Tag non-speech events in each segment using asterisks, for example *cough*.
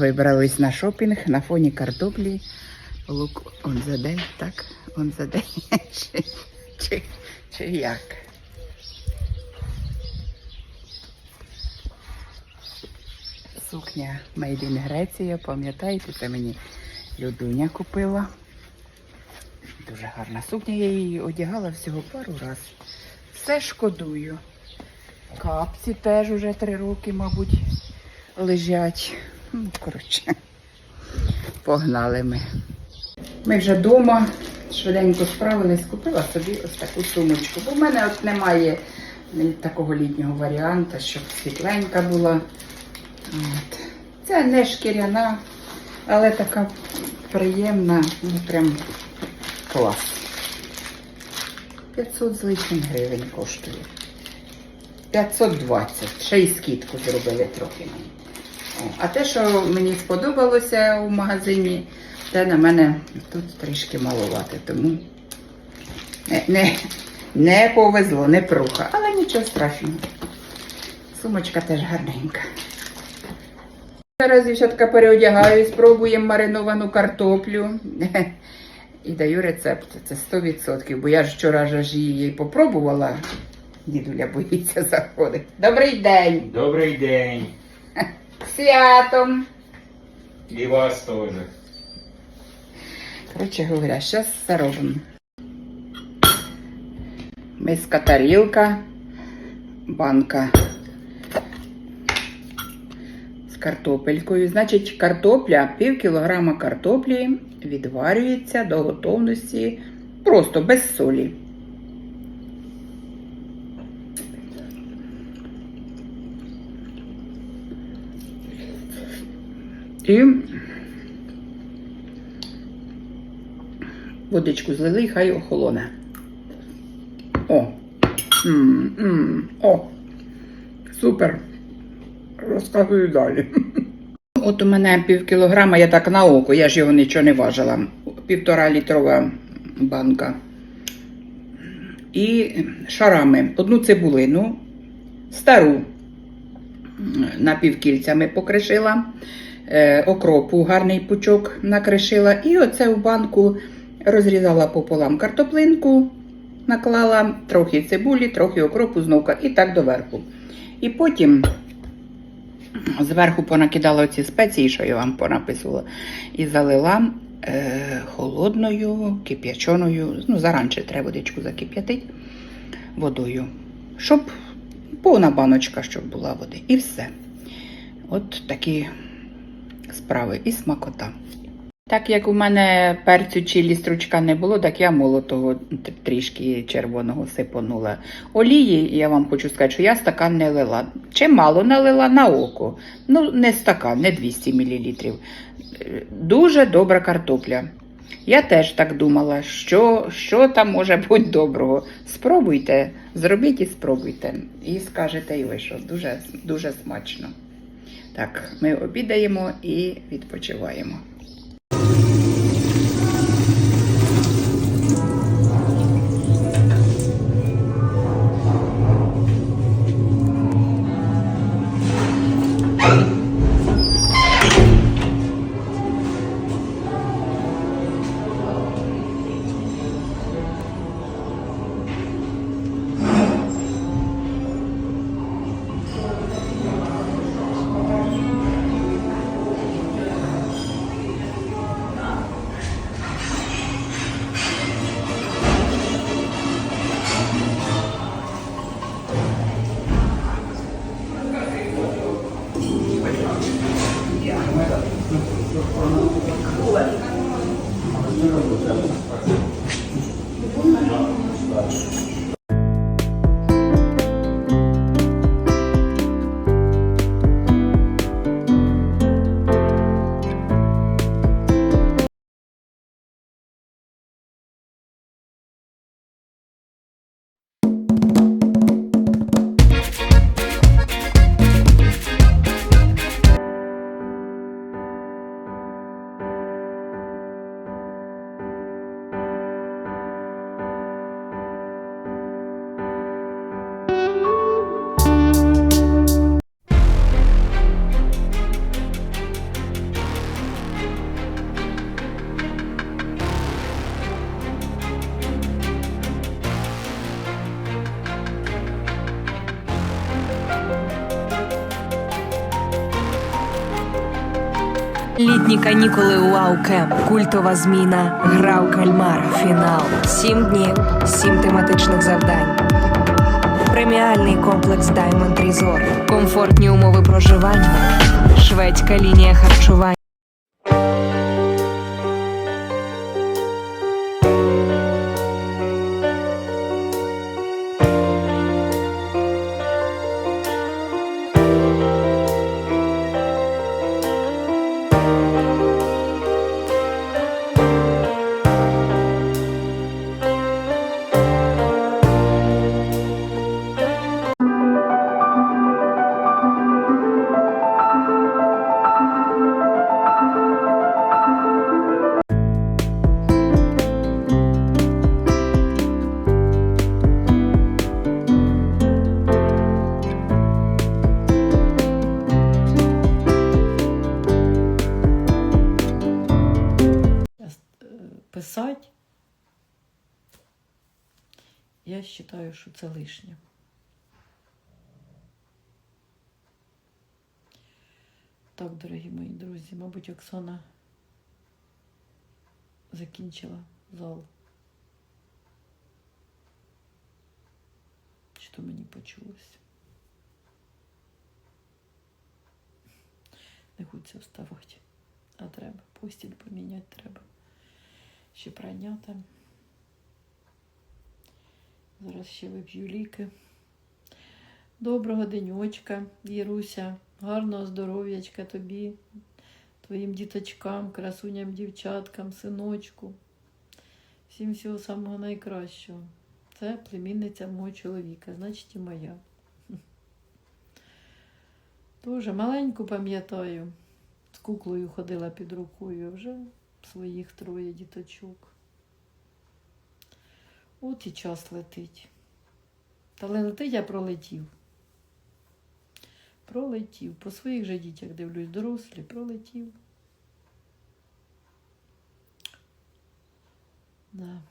Вибрались на шопінг на фоні картоплі. Лук он за день, так? Он за день. *laughs* Чи, чи, чи як? Сукня Made in Греція, пам'ятаєте, це мені Людуня купила. Дуже гарна сукня, я її одягала всього пару раз. Все шкодую. Капці теж уже три роки, мабуть, лежать. Ну, коротше, погнали ми. Ми вже вдома швиденько справились, купила собі ось таку сумочку. Бо в мене от немає такого літнього варіанту, щоб світленька була. От. Це не шкіряна, але така приємна, ну прям клас. 500 з лишнім гривень коштує. 520. Ще й скидку зробили трохи мені. А те, що мені сподобалося у магазині, те на мене тут трішки малувати, тому не, не, не повезло, не пруха, але нічого страшного. Сумочка теж гарненька. Зараз дівчатка переодягаюсь, спробуємо мариновану картоплю. *laughs* І даю рецепт. Це 100%. Бо я ж вчора ж її попробувала. Дідуля боїться заходити. Добрий день! Добрий день. Святом! І вас теж. Коротше говоря, зараз все робимо. Миска тарілка, банка з картопелькою. Значить, картопля, пів кілограма картоплі відварюється до готовності просто без солі. І водичку злили, і хай охолоне. О! м м О! Супер! Розказую далі. *laughs* От у мене пів кілограма, я так на око, я ж його нічого не важила. Півтора літрова банка. І шарами одну цибулину, стару м, напівкільцями покришила, окропу гарний пучок накришила. І оце в банку розрізала пополам картоплинку, наклала трохи цибулі, трохи окропу знову і так доверху. І потім зверху понакидала ці спеції, що я вам понаписувала, і залила е, холодною, кип'ячоною, ну, заранче треба водичку закип'ятити водою, щоб повна баночка, щоб була води. І все. От такі справи і смакота. Так як у мене перцю чилі стручка не було, так я молотого трішки червоного сипонула. Олії, я вам хочу сказати, що я стакан не лила. Чимало налила на око. Ну, не стакан, не 200 мл. Дуже добра картопля. Я теж так думала, що, що там може бути доброго. Спробуйте, зробіть і спробуйте. І скажете і ви, що дуже, дуже смачно. Так, ми обідаємо і відпочиваємо. Amém. Літні канікули Уаукем. Аукем. Культова зміна. Гра у кальмара. Фінал. Сім днів, сім тематичних завдань. Преміальний комплекс Diamond Resort. Комфортні умови проживання. Шведська лінія харчування. Я вважаю, що це лишнє. Так, дорогі мої друзі, мабуть, Оксана закінчила зал. Чи то мені почулось? Не хочеться вставати, а треба. Постіль поміняти треба ще прийняти. Зараз ще вип'ю ліки. Доброго денечка, Іруся. Гарного здоров'ячка тобі, твоїм діточкам, красуням, дівчаткам, синочку. Всім всього самого найкращого. Це племінниця мого чоловіка, значить і моя. *laughs* Дуже маленьку пам'ятаю. З куклою ходила під рукою, вже своїх троє діточок. От і час летить. Та летить, я пролетів. Пролетів. По своїх же дітях дивлюсь, дорослі, пролетів. Да.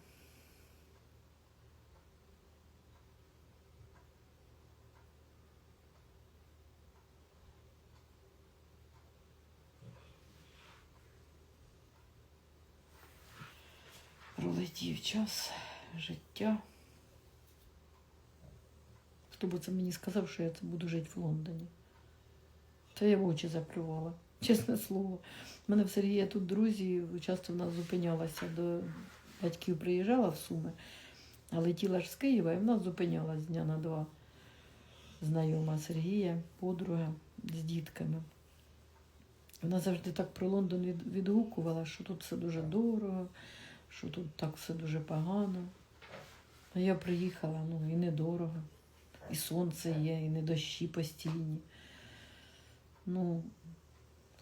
Пролетів час життя. Хто б це мені сказав, що я це буду жити в Лондоні? Це я в очі закривала, *laughs* чесне слово. У мене в Сергія тут друзі, часто в нас зупинялася до батьків приїжджала в Суми, а летіла ж з Києва і в нас зупинялась дня на два. Знайома Сергія, подруга з дітками. Вона завжди так про Лондон відгукувала, що тут все дуже дорого, що тут так все дуже погано. А я приїхала, ну і недорого. І сонце є, і не дощі постійні. Ну,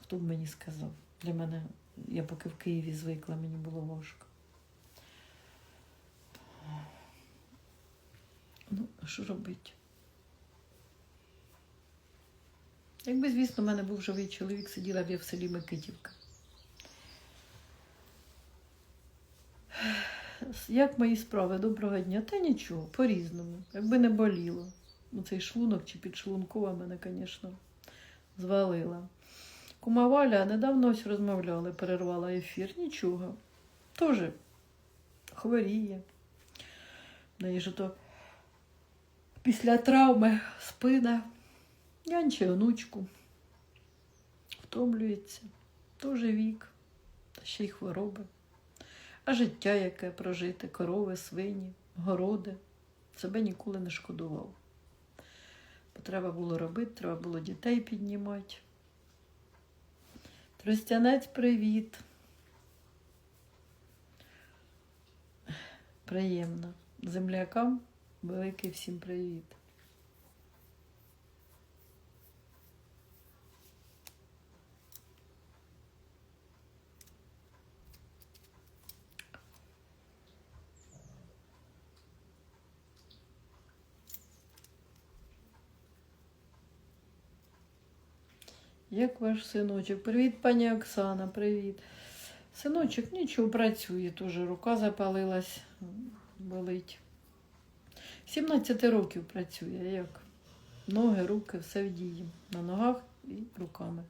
хто б мені сказав? Для мене, я поки в Києві звикла, мені було важко. Ну, а що робити? Якби, звісно, в мене був живий чоловік, сиділа б я в селі Микитівка. Як мої справи? Доброго дня? Та нічого, по-різному. Якби не боліло. Ну, цей шлунок чи підшлункова мене, звісно, звалила. Кума Валя недавно ось розмовляли, перервала ефір. Нічого. Теж хворіє. Неї ж то після травми спина. Янче онучку. Втомлюється. Теж вік. Та ще й хвороби. А життя, яке прожите, корови, свині, городи, себе ніколи не шкодував. Бо треба було робити, треба було дітей піднімати. Тростянець, привіт. Приємно. Землякам великий всім привіт. Як ваш синочок? Привіт, пані Оксана, привіт. Синочок нічого працює, теж рука запалилась, болить. 17 років працює, як? Ноги, руки, все в дії. На ногах і руками.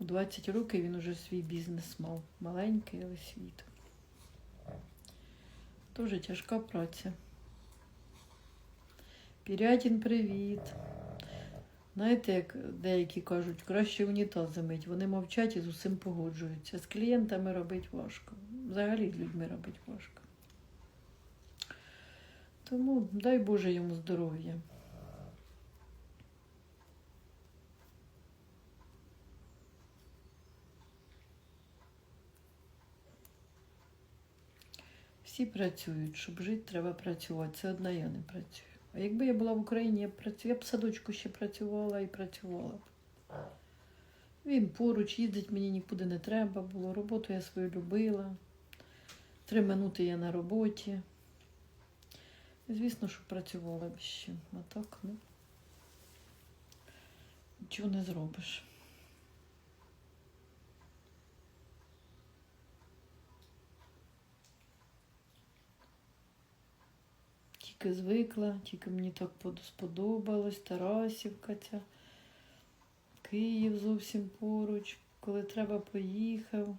У 20 років він уже свій бізнес мав. Маленький, але світ. Дуже тяжка праця. Пірятін, привіт. Знаєте, як деякі кажуть, краще унітаз замить. Вони мовчать і з усім погоджуються. З клієнтами робить важко. Взагалі з людьми робить важко. Тому дай Боже йому здоров'я. Всі працюють, щоб жити, треба працювати. Це одна я не працюю. А якби я була в Україні, я б працю... я б садочку ще працювала і працювала б. Він поруч, їздить мені нікуди не треба було. Роботу я свою любила. Три минути я на роботі. Звісно, що працювала б ще. А так, ну. Нічого не зробиш. Тільки звикла, тільки мені так сподобалось. Тарасівка ця. Київ зовсім поруч. Коли треба, поїхав.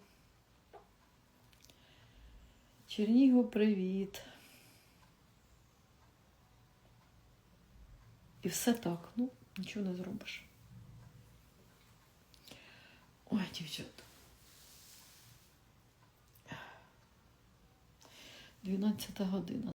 Чернігов, привіт. І все так. Ну, нічого не зробиш. Ой, дівчата. 12 година.